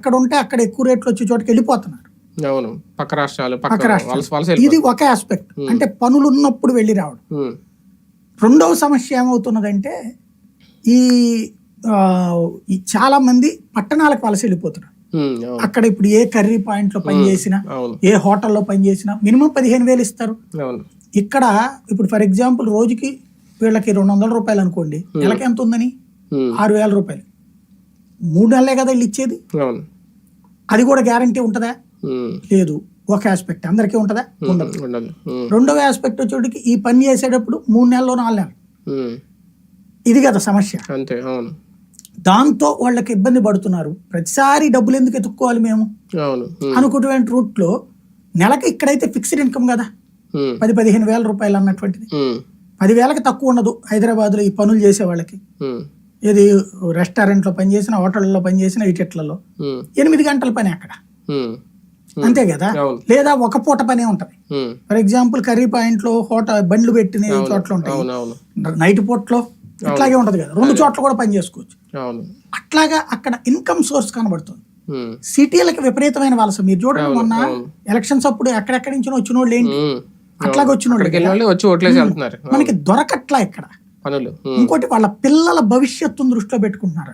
అక్కడ ఉంటే అక్కడ ఎక్కువ రేట్లు వచ్చే చోటకి వెళ్ళిపోతున్నారు. అవును. పక్క రాష్ట్రాలు పక్క రాష్ట్రాలు. ఇది ఒక ఆస్పెక్ట్ అంటే పనులు ఉన్నప్పుడు వెళ్ళి రావడం. రెండవ సమస్య ఏమవుతున్నదంటే ఈ చాలా మంది పట్టణాలకు వలస వెళ్ళిపోతున్నారు. అక్కడ ఇప్పుడు ఏ కర్రీ పాయింట్లో పని చేసినా అవును. ఏ హోటల్లో పని చేసినా మినిమం పదిహేను వేలు ఇస్తారు. ఇక్కడ ఇప్పుడు ఫర్ ఎగ్జాంపుల్ రోజుకి వీళ్ళకి రెండు వందల రూపాయలు అనుకోండి నెలకి ఎంత ఉందని ఆరు వేల రూపాయలు. మూడు నెలలే కదా వీళ్ళు ఇచ్చేది? అది కూడా గ్యారంటీ ఉంటుందా? లేదు. ఒక ఆస్పెక్ట్ అందరికీ ఉంటుందా? ఉండదు. రెండవ ఆస్పెక్ట్ వచ్చేటికి ఈ పని చేసేటప్పుడు మూడు నెలలు నాలుగు నెలలు. ఇది కదా సమస్య. అంతే అవును. దాంతో వాళ్ళకి ఇబ్బంది పడుతున్నారు. ప్రతిసారి డబ్బులు ఎందుకు ఎత్తుక్కోవాలి మేము? అనుకున్నటువంటి రూట్లో నెలకి ఇక్కడైతే ఫిక్స్డ్ ఇన్కమ్ కదా. పది పదిహేను వేల రూపాయలు అన్నటువంటిది. పదివేలకి తక్కువ ఉండదు హైదరాబాద్లో ఈ పనులు చేసే వాళ్ళకి. ఇది రెస్టారెంట్లో పనిచేసిన హోటల్లో పనిచేసిన ఇటెట్లలో. ఎనిమిది గంటల పని అక్కడ. అంతే కదా? లేదా ఒక పూట పనే ఉంటది. ఫర్ ఎగ్జాంపుల్ కర్రీ పాయింట్లో హోటల్ బండ్లు పెట్టిన చోట్ల ఉంటాయి. నైట్ పూట్లో ఇట్లాగే ఉంటది కదా? రెండు చోట్ల కూడా పని చేసుకోవచ్చు. అట్లాగా అక్కడ ఇన్కమ్ సోర్స్ కనబడుతుంది. సిటీలకు విపరీతమైన వలస మీరు చూడండి మొన్న. ఎలక్షన్స్ అప్పుడు ఎక్కడెక్కడి నుంచి వచ్చిన వాళ్ళు ఏంటి అట్లాగే వచ్చిన వాళ్ళు మనకి దొరకట్లా ఇక్కడ. పనులు. ఇంకోటి వాళ్ళ పిల్లల భవిష్యత్తును దృష్టిలో పెట్టుకుంటున్నారు